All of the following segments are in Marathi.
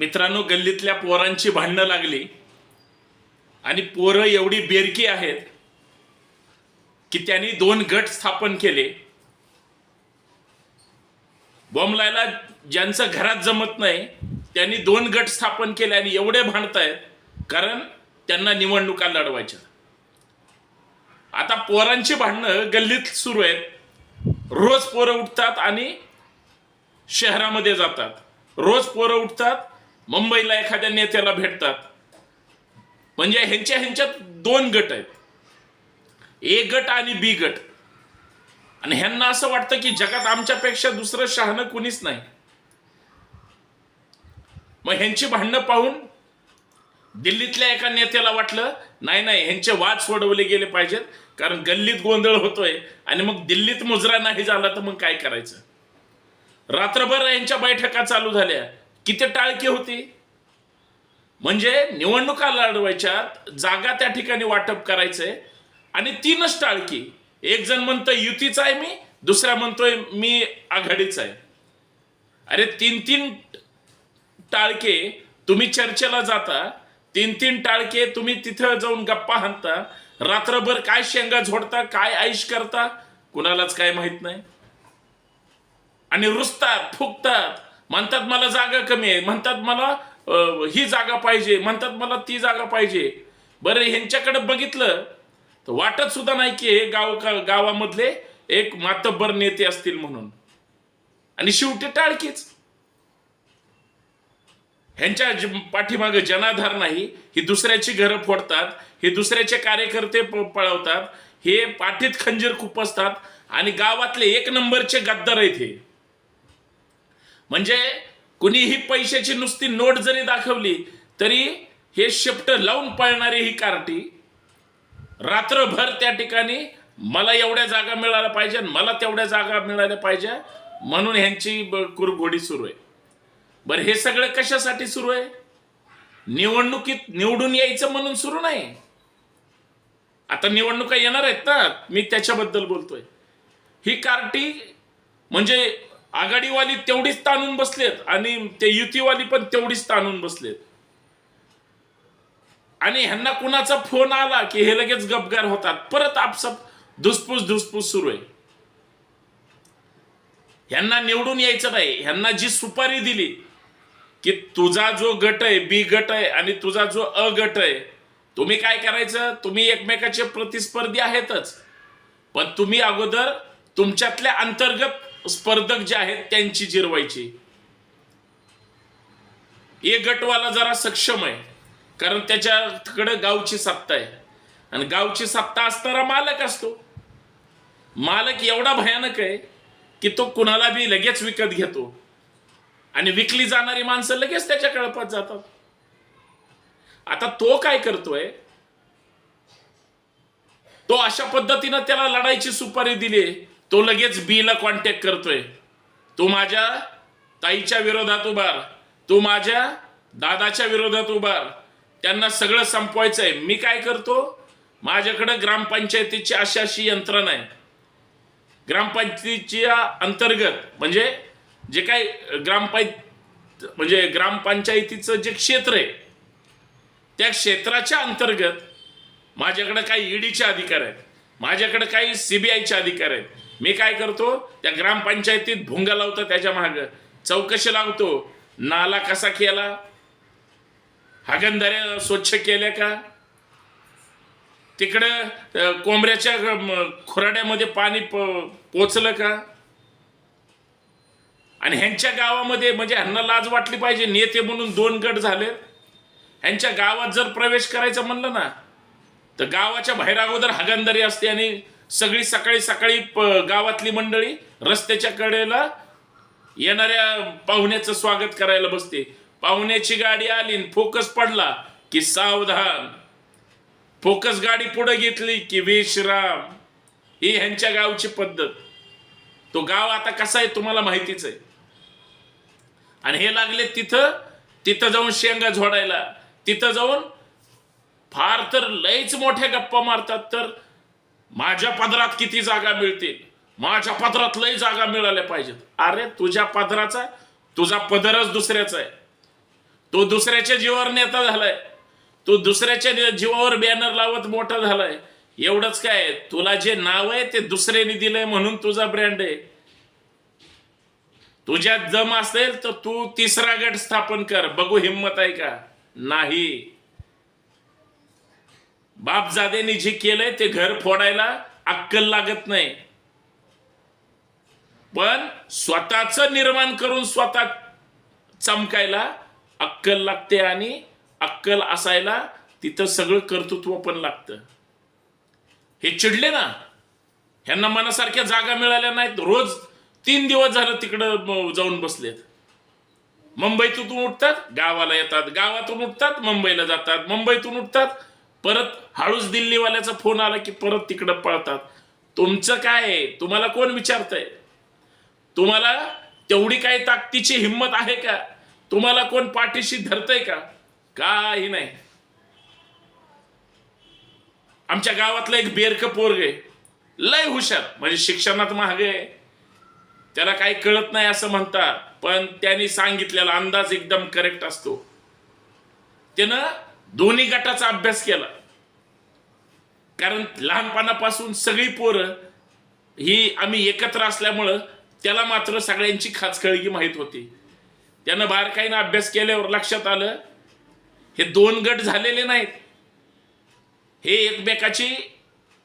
मित्रांनो गल्लीतल्या पोरांची भांडणं लागली. आणि पोरं एवढी बेरकी आहेत की त्यांनी दोन गट स्थापन केले. बॉम्बलायला ज्यांचं घरात जमत नाही त्यांनी दोन गट स्थापन केले आणि एवढे भांडतायत कारण त्यांना निवडणुका लढवायच्या. आता पोरांची भांडणं गल्लीत सुरू आहेत. रोज पोरं उठतात आणि शहरामध्ये जातात. रोज पोरं उठतात मुंबईला एखाद्या नेत्याला भेटतात. म्हणजे ह्यांच्या ह्यांच्यात दोन गट आहेत. ए गट आणि बी गट. आणि ह्यांना असं वाटतं की जगात आमच्यापेक्षा दुसरं शहाणं कुणीच नाही. मग ह्यांची भांडणं पाहून दिल्लीतल्या एका नेत्याला वाटलं नाही नाही ह्यांचे वाद सोडवले गेले पाहिजेत कारण गल्लीत गोंधळ होतोय आणि मग दिल्लीत मुजरा नाही झाला तर मग काय करायचं? रात्रभर यांच्या बैठका चालू झाल्या. किती टाळकी होती? म्हणजे निवडणुका लढवायच्यात जागा त्या ठिकाणी वाटप करायचंय आणि तीनच टाळकी. एक जण म्हणतोय युतीचा आहे मी. दुसरा म्हणतोय मी आघाडीचा आहे. अरे तीन तीन टाळके तुम्ही चर्चेला जाता तीन तीन टाळके तुम्ही तिथं जाऊन गप्पा हाणता रात्रभर काय शेंगा झोडता काय आईश करता कुणालाच काय माहीत नाही. आणि रुसतात फुकतात म्हणतात मला जागा कमी आहे. म्हणतात मला ही जागा पाहिजे. म्हणतात मला ती जागा पाहिजे. बरं ह्यांच्याकडे बघितलं तर वाटत सुद्धा नाही की हे गाव गावामधले एक मातब्बर नेते असतील म्हणून. आणि शेवटी टाळकीच. ह्यांच्या पाठीमागं पाठीमागे जनाधार नाही ही दुसऱ्याची घरं फोडतात हे दुसऱ्याचे कार्यकर्ते पळवतात हे पाठीत खंजीर खुपसतात आणि गावातले एक नंबरचे गद्दार आहेत हे. म्हणजे कुणीही पैशाची नुसती नोट जरी दाखवली तरी हे शेपट लावून पळणारी ही कार्टी रात्रभर त्या ठिकाणी मला एवढ्या जागा मिळाल्या पाहिजे आणि मला तेवढ्या जागा मिळाल्या पाहिजे म्हणून ह्यांची ब- कुरघोडी सुरू आहे. बरं हे सगळं कशासाठी सुरू आहे? निवडणुकीत निवडून यायचं म्हणून सुरू नाही. आता निवडणुका येणार आहेत ना मी त्याच्याबद्दल बोलतोय. ही कार्टी म्हणजे आघाडीवाली तेवढीच ताणून बसलेत आणि ते युतीवाली पण तेवढीच ताणून बसलेत. आणि ह्यांना कुणाचा फोन आला की हे लगेच गपगार होतात. परत आपसात धुसफूस धुसफूस सुरू आहे. ह्यांना निवडून यायचं नाही. ह्यांना जी सुपारी दिली की तुझा जो गट आहे बी गट आहे आणि तुझा जो अ गट आहे तुम्ही काय करायचं? तुम्ही एकमेकाचे प्रतिस्पर्धी आहेतच. पण तुम्ही अगोदर तुमच्यातल्या अंतर्गत स्पर्धक जे आहेत त्यांची जिरवायची. ए गटवाला जरा सक्षम आहे. कारण त्याच्याकडे गावची सत्ता आहे. आणि गावची सत्ता असणारा मालक असतो. मालक एवढा भयानक आहे की तो कुणाला बी लगेच विकत घेतो. आणि विकली जाणारी माणसं लगेच त्याच्या कळपात जातात. आता तो काय करतोय? तो अशा पद्धतीनं त्याला लढायची सुपारी दिली तो लगेच बीला कॉन्टॅक्ट करतोय. तू माझ्या ताईच्या विरोधात उभार तू माझ्या दादाच्या विरोधात उभार त्यांना सगळं संपवायचं आहे मी काय करतो? माझ्याकडं ग्रामपंचायतीची अशी अशी यंत्रणा आहे. ग्रामपंचायतीच्या अंतर्गत म्हणजे जे काही ग्रामपंच म्हणजे ग्रामपंचायतीचं जे क्षेत्र आहे त्या क्षेत्राच्या अंतर्गत माझ्याकडं काही ईडीचे अधिकार आहेत. माझ्याकडं काही सीबीआयचे अधिकार आहेत. मी काय करतो? त्या ग्रामपंचायतीत भुंगा लावतो त्याच्या माग. चौकशी लावतो. नाला कसा केला? हागणदाऱ्या स्वच्छ केल्या का? तिकडं कोंबऱ्याच्या खुराड्यामध्ये पाणी प- पोचलं का? आणि ह्यांच्या गावामध्ये म्हणजे ह्यांना लाज वाटली पाहिजे नेते म्हणून दोन गट झाले. ह्यांच्या गावात जर प्रवेश करायचा म्हणलं ना तर गावाच्या बाहेर अगोदर हगनदरी असते आणि सगळी सकाळी सकाळी प- गावातली मंडळी रस्त्याच्या कडेला येणाऱ्या पाहुण्याचं स्वागत करायला बसते. पाहुण्याची गाडी आली फोकस पडला की सावधान. फोकस गाडी पुढे घेतली की विश्राम. ही ह्यांच्या गावची पद्धत. तो गाव आता कसा आहे तुम्हाला माहितीच आहे. आणि हे लागले तिथं तिथं जाऊन शेंगा झोडायला. तिथं जाऊन फार तर लयच मोठ्या गप्पा मारतात. तर माझ्या पदरात किती जागा मिळतील? माझ्या पदरात लय जागा मिळाल्या पाहिजेत. अरे तुझ्या पदराचा तुझा पदरच दुसऱ्याचा आहे. तो दुसऱ्याच्या जीवावर नेता झालाय. तू दुसऱ्याच्या जीवावर बॅनर लावत मोठा झालाय. एवढंच काय तुला जे नाव आहे ते दुसऱ्याने दिलंय म्हणून तुझा ब्रँड आहे. तुझ्यात जम असेल तर तू तिसरा गट स्थापन कर. बघू हिंमत आहे का? नाही. बापजाद्यांनी जे केलंय ते घर फोडायला अक्कल लागत नाही. पण स्वतःच निर्माण करून स्वतः चमकायला अक्कल लागते आणि अक्कल असायला तिथं सगळं कर्तृत्व पण लागतं. हे चिडले ना? ह्यांना मनासारख्या जागा मिळाल्या नाहीत. रोज तीन दिवस झालं तिकडं जाऊन बसलेत. मुंबईतून उठतात गावाला येतात. गावातून उठतात मुंबईला जातात. मुंबईतून उठतात परत हळूच दिल्लीवाल्याचा फोन आला की परत तिकडं पळतात. तुमचं काय आहे? तुम्हाला कोण विचारतंय? तुम्हाला तेवढी काही ताकदीची हिंमत आहे का? तुम्हाला कोण पाठीशी धरतय का? काही नाही. आमच्या गावातलं एक बेरक पोरग आहे. लय हुशार. म्हणजे शिक्षणात महाग आहे. त्याला काही कळत नाही असं म्हणतात. पण त्यांनी सांगितलेला अंदाज एकदम करेक्ट असतो. त्यानं दोन्ही गटाचा अभ्यास केला. कारण लहानपणापासून सगळी पोरं ही आम्ही एकत्र असल्यामुळं त्याला मात्र सगळ्यांची खाचखळगी माहीत होती. त्यानं बारकाईनं अभ्यास केल्यावर लक्षात आलं हे दोन गट झालेले नाहीत. हे एकमेकाची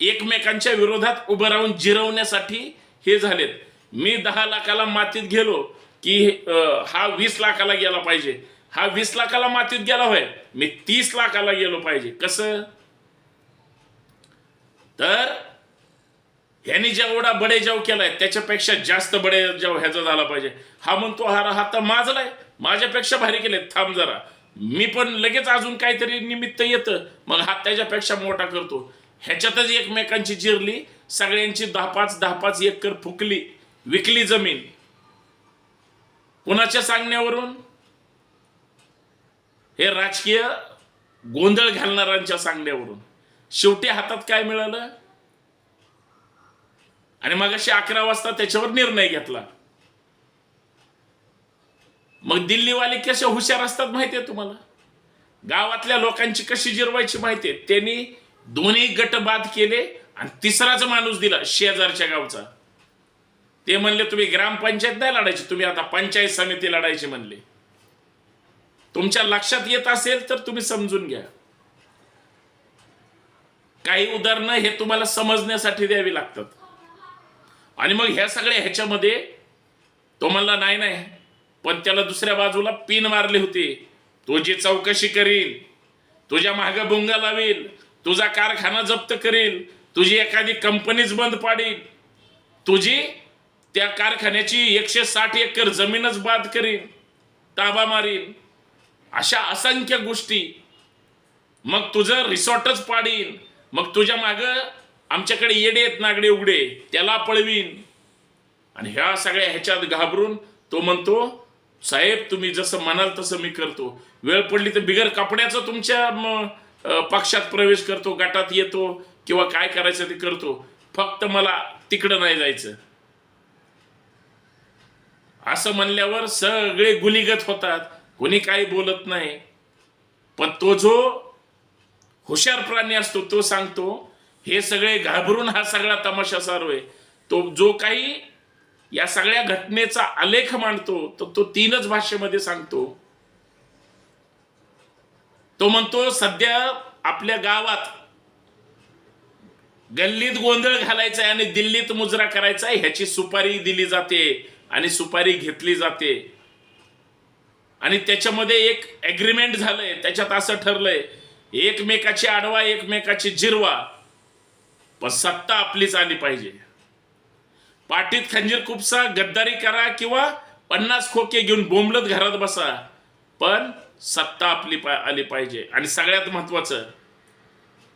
एकमेकांच्या विरोधात उभं राहून जिरवण्यासाठी हे झालेत. मी दहा लाखाला मातीत गेलो की हा वीस लाखाला गेला पाहिजे. हा वीस लाखाला मातीत गेला होय. मी तीस लाखाला गेलो पाहिजे. कसं? तर ह्यानी जेवढा बडेजाव केलाय त्याच्यापेक्षा जास्त बडेजाव ह्याचा झाला पाहिजे. हा म्हणतो हा हा माझलाय माझ्यापेक्षा भारी केले. थांब जरा. मी पण लगेच अजून काहीतरी निमित्त येतं. मग हा त्याच्यापेक्षा मोठा करतो. ह्याच्यातच एकमेकांची जिरली. सगळ्यांची दहा पाच दहा पाच एकर फुकली. विकली जमीन. कुणाच्या सांगण्यावरून? हे राजकीय गोंधळ घालणाऱ्यांच्या सांगण्यावरून शेवटी हातात काय मिळालं? आणि मग अशी अकरा वाजता त्याच्यावर निर्णय घेतला. मग दिल्लीवाले कसे हुशार असतात माहितीये तुम्हाला? गावातल्या लोकांची कशी जिरवायची माहिती आहे? त्यांनी दोन्ही गट बाद केले आणि तिसराच माणूस दिला शेजारच्या गावचा. ते म्हणले तुम्ही ग्रामपंचायत नाही लढायची तुम्ही आता पंचायत समिती लढायची म्हणले. तुमच्या लक्षात येत असेल तर तुम्ही समजून घ्या. काही उदाहरणं हे तुम्हाला समजण्यासाठी द्यावी लागतात. आणि मग ह्या सगळ्या ह्याच्यामध्ये तो म्हणला नाही नाही. पण त्याला दुसऱ्या बाजूला पिन मारली होती. तुझी चौकशी करील तुझ्या मागं बुंगा लावेल तुझा कारखाना जप्त करील तुझी एखादी कंपनीच बंद पाडील तुझी त्या कारखान्याची एकशे साठ एकर जमीनच बाद करीन ताबा मारीन अशा असंख्य गोष्टी. मग तुझं रिसॉर्टच पाडीन. मग तुझ्या माग आमच्याकडे येडे आहेत नागडे उघडे. त्याला पळवीन. आणि ह्या सगळ्या ह्याच्यात घाबरून तो म्हणतो साहेब तुम्ही जसं म्हणाल तसं मी करतो. वेळ पडली तर बिगर कपड्याचं तुमच्या पक्षात प्रवेश करतो गटात येतो किंवा काय करायचं ते करतो. फक्त मला तिकडं नाही जायचं. असं म्हणल्यावर सगळे गुलिगत होतात. कोणी काही बोलत नाही. पण तो जो हुशार प्राणी असतो तो सांगतो हे सगळे घाबरून हा सगळा तमाशा चालू आहे. तो जो काही या सगळ्या घटनेचा आलेख मांडतो तर तो तीनच भाषेमध्ये सांगतो. तो म्हणतो सध्या आपल्या गावात गल्लीत गोंधळ घालायचा आहे आणि दिल्लीत मुजरा करायचा आहे ह्याची सुपारी दिली जाते आणि सुपारी घेतली जाते. आणि त्याच्यामध्ये एक ॲग्रीमेंट झालंय त्याच्यात असं ठरलंय एकमेकाची आडवा एकमेकाची जिरवा. पण सत्ता आपलीच आली पाहिजे. पाठीत खंजीर खुपसा गद्दारी करा किंवा पन्नास खोके घेऊन बोंबलत घरात बसा. पण सत्ता आपली पा आली पाहिजे. आणि सगळ्यात महत्वाचं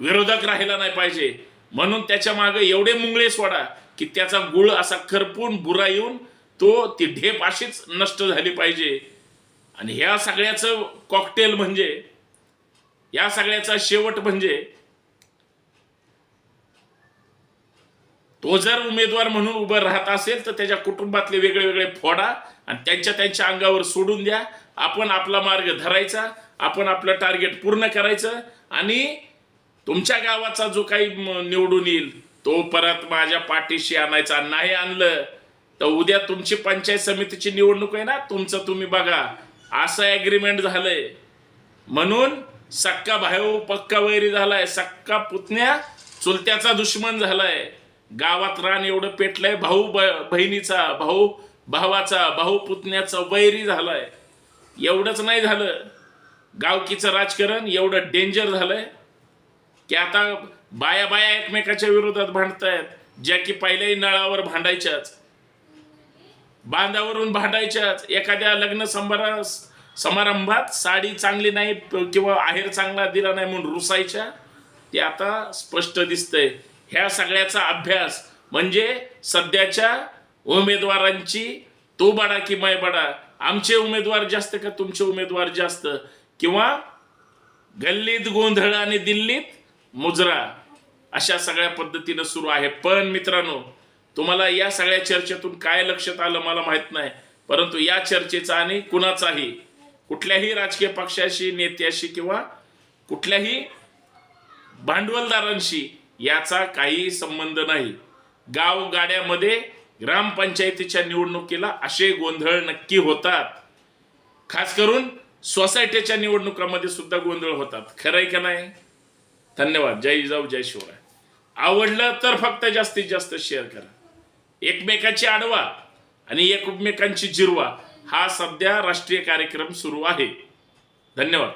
विरोधक राहिला नाही पाहिजे. म्हणून त्याच्यामागे एवढे मुंगळे सोडा की त्याचा गुळ असा खरपून बुरा येऊन तो ती ढेप अशीच नष्ट झाली पाहिजे. आणि ह्या सगळ्याचं कॉकटेल म्हणजे या सगळ्याचा शेवट म्हणजे तो जर उमेदवार म्हणून उभं राहत असेल तर त्याच्या कुटुंबातले वेगळे वेगळे फोडा आणि त्यांच्या त्यांच्या अंगावर सोडून द्या. आपण आपला मार्ग धरायचा आपण आपलं टार्गेट पूर्ण करायचं आणि तुमच्या गावाचा जो काही निवडून येईल तो परत माझ्या पाठीशी आणायचा. नाही आणलं तर उद्या तुमची पंचायत समितीची निवडणूक आहे ना तुमचं तुम्ही बघा. असं ॲग्रीमेंट झालंय. म्हणून सक्का भाऊ पक्का वैरी झालाय सक्का पुतण्या चुलत्याचा दुश्मन झालाय. गावात रान एवढं पेटलंय भाऊ बहिणीचा भाऊ भावाचा भाऊ पुतण्याचा वैरी झालाय. एवढंच नाही झालं. गावकीचं राजकारण एवढं डेंजर झालंय. की आता बाया बाया एकमेकाच्या विरोधात भांडतायत ज्या की पहिल्याही नळावर भांडायच्याच. बांधावरून भांडायच्याच एखाद्या लग्न संभारा समारंभात साडी चांगली नाही किंवा आहेर चांगला दिला नाही म्हणून रुसायच्या ते आता स्पष्ट दिसतंय. ह्या सगळ्याचा अभ्यास म्हणजे सध्याच्या उमेदवारांची तो बडा की मै बडा. आमचे उमेदवार जास्त का तुमचे उमेदवार जास्त? किंवा गल्लीत गोंधळ आणि दिल्लीत मुजरा. अशा सगळ्या पद्धतीनं सुरू आहे. पण मित्रांनो तुम्हाला या सगळ्या चर्चेतून काय लक्षात आलं मला माहीत नाही. परंतु या चर्चेचा आणि कुणाचाही कुठल्याही राजकीय पक्षाशी नेत्याशी किंवा कुठल्याही भांडवलदारांशी याचा काही संबंध नाही. गाव गाड्यामध्ये ग्रामपंचायतीच्या निवडणुकीला असे गोंधळ नक्की होतात. खास करून सोसायटीच्या निवडणुकामध्ये सुद्धा गोंधळ होतात. खरंय का नाही? धन्यवाद. जय जाऊ जय शिवराय. आवडलं तर फक्त जास्तीत जास्त शेअर करा. एकमेकाची आडवा आणि एकमेकांची जिरवा हा सध्या राष्ट्रीय कार्यक्रम सुरू आहे. धन्यवाद.